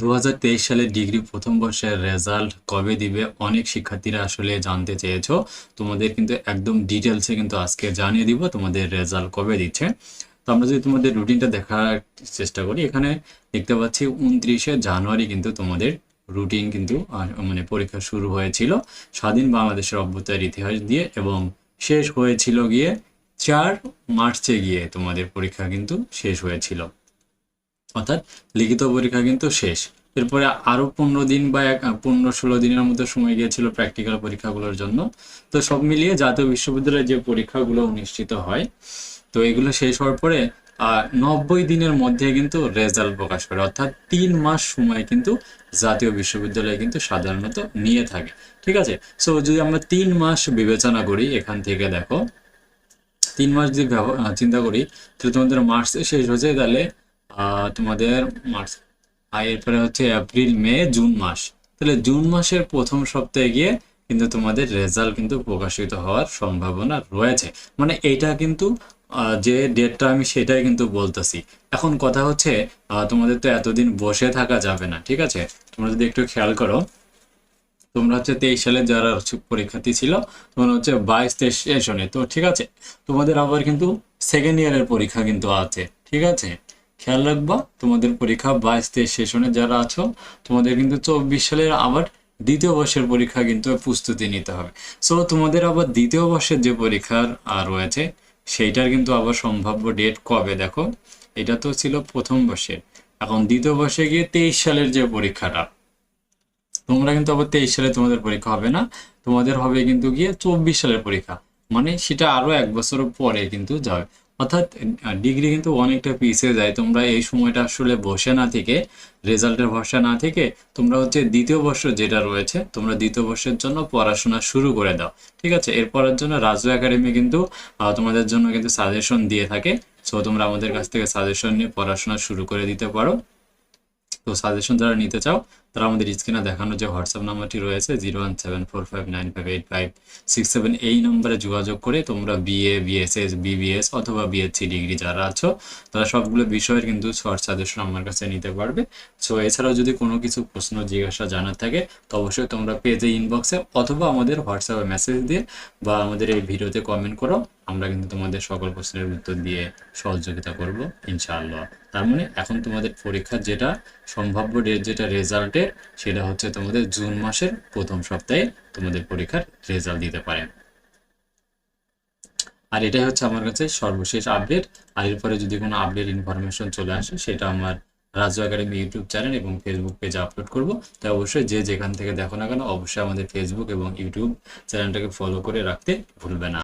দু সালের ডিগ্রি প্রথম বর্ষের রেজাল্ট কবে দিবে অনেক শিক্ষার্থীরা আসলে জানতে চেয়েছো। তোমাদের কিন্তু একদম ডিটেলসে কিন্তু আজকে জানিয়ে দিব তোমাদের রেজাল্ট কবে দিচ্ছে। তো আমরা যদি তোমাদের রুটিনটা দেখার চেষ্টা করি, এখানে দেখতে পাচ্ছি উনত্রিশে জানুয়ারি কিন্তু তোমাদের রুটিন কিন্তু মানে পরীক্ষা শুরু হয়েছিল। স্বাধীন বাংলাদেশের অভ্যতার ইতিহাস দিয়ে এবং শেষ হয়েছিল গিয়ে চার মার্চে গিয়ে তোমাদের পরীক্ষা কিন্তু শেষ হয়েছিল। অর্থাৎ লিখিত পরীক্ষা কিন্তু শেষ। এরপরে আরও পনেরো দিন বা এক, পনেরো ষোলো দিনের মতো সময় গিয়েছিল প্র্যাকটিক্যাল পরীক্ষাগুলোর জন্য। তো সব মিলিয়ে জাতীয় বিশ্ববিদ্যালয়ে যে পরীক্ষাগুলো অনুষ্ঠিত হয়, তো এগুলো শেষ হওয়ার পরে নব্বই দিনের মধ্যে কিন্তু রেজাল্ট প্রকাশ করে। অর্থাৎ তিন মাস সময় কিন্তু জাতীয় বিশ্ববিদ্যালয় কিন্তু সাধারণত নিয়ে থাকে। ঠিক আছে? সো যদি আমরা তিন মাস বিবেচনা করি এখান থেকে দেখো, তিন মাস যদি চিন্তা করি, তাহলে তোমাদের মার্চ শেষ হচ্ছে তাহলে তোমাদের মার্চ। আর এরপরে হচ্ছে এপ্রিল, মে, জুন মাস। তাহলে জুন মাসের প্রথম সপ্তাহে গিয়ে কিন্তু তোমাদের রেজাল্ট কিন্তু প্রকাশিত হওয়ার সম্ভাবনা রয়েছে। মানে এইটা কিন্তু যে ডেটটা আমি সেটাই কিন্তু বলতেছি। এখন কথা হচ্ছে তোমাদের তো এতদিন বসে থাকা যাবে না, ঠিক আছে? তোমরা যদি একটু খেয়াল করো, তোমরা হচ্ছে তেইশ সালে যারা পরীক্ষার্থী ছিল, তোমরা হচ্ছে বাইশ, তেইশ তো ঠিক আছে? তোমাদের আবার কিন্তু সেকেন্ড ইয়ারের পরীক্ষা কিন্তু আছে, ঠিক আছে? খেয়াল রাখবা, তোমাদের পরীক্ষা বাইশ তেইশ সেশনে যারা আছো, তোমাদের কিন্তু চব্বিশ সালের আবার দ্বিতীয় বর্ষের পরীক্ষা কিন্তু প্রস্তুতি নিতে হবে। সো তোমাদের আবার দ্বিতীয় বর্ষের যে পরীক্ষার রয়েছে, সেইটার কিন্তু আবার সম্ভাব্য ডেট কবে দেখো? এটা তো ছিল প্রথম বর্ষের। এখন দ্বিতীয় বর্ষে গিয়ে তেইশ সালের যে পরীক্ষাটা, তোমরা কিন্তু আবার তেইশ সালে তোমাদের পরীক্ষা হবে না, তোমাদের হবে কিন্তু গিয়ে চব্বিশ সালের পরীক্ষা। মানে সেটা আরও এক বছর পরে কিন্তু যাবে। অর্থাৎ ডিগ্রি কিন্তু অনেকটা পিছিয়ে যায়। তোমরা এই সময়টা আসলে বসে না থেকে রেজাল্টের ভরসা না থেকে, তোমরা হচ্ছে দ্বিতীয় বর্ষ যেটা রয়েছে, তোমরা দ্বিতীয় বর্ষের জন্য পড়াশোনা শুরু করে দাও। ঠিক আছে? এরপরের জন্য রাজু একাডেমি কিন্তু তোমাদের জন্য কিন্তু সাজেশন দিয়ে থাকে। সো তোমরা আমাদের কাছ থেকে সাজেশন নিয়ে পড়াশোনা শুরু করে দিতে পারো। তো সাজেশন যারা নিতে চাও, তারা আমাদের স্ক্রিনে দেখানো যে হোয়াটসঅ্যাপ নাম্বারটি রয়েছে zero one seven four five nine five eight five six seven এই নম্বরে যোগাযোগ করে তোমরা বিএ বিএসএস বিবিএস অথবা বিএসসি ডিগ্রি যারা আছো, তারা সবগুলো বিষয়ের কিন্তু শর্ট সাজেশন আমার কাছে নিতে পারবে। সো এছাড়াও যদি কোনো কিছু প্রশ্ন, জিজ্ঞাসা জানার থাকে, তো অবশ্যই তোমরা পেজে ইনবক্সে অথবা আমাদের হোয়াটসঅ্যাপে মেসেজ দিয়ে বা আমাদের এই ভিডিওতে কমেন্ট করো। আমরা কিন্তু তোমাদের সকল প্রশ্নের উত্তর দিয়ে সহযোগিতা করব, ইনশাআল্লাহ। তার মানে এখন তোমাদের পরীক্ষার যেটা, সম্ভাব্য ডেট যেটা রেজাল্টের সেটা হচ্ছে তোমাদের জুন মাসের প্রথম সপ্তাহে তোমাদের পরীক্ষার রেজাল্ট দিতে পারে। আর এটাই হচ্ছে আমার কাছে সর্বশেষ আপডেট আর এরপরে যদি কোনো আপডেট ইনফরমেশন চলে আসে, সেটা আমার রাজু একাডেমি ইউটিউব চ্যানেল এবং ফেসবুক পেজে আপলোড করব। তাই অবশ্যই যে যেখান থেকে দেখো না কেন, অবশ্যই আমাদের ফেসবুক এবং ইউটিউব চ্যানেলটাকে ফলো করে রাখতে ভুলবে না।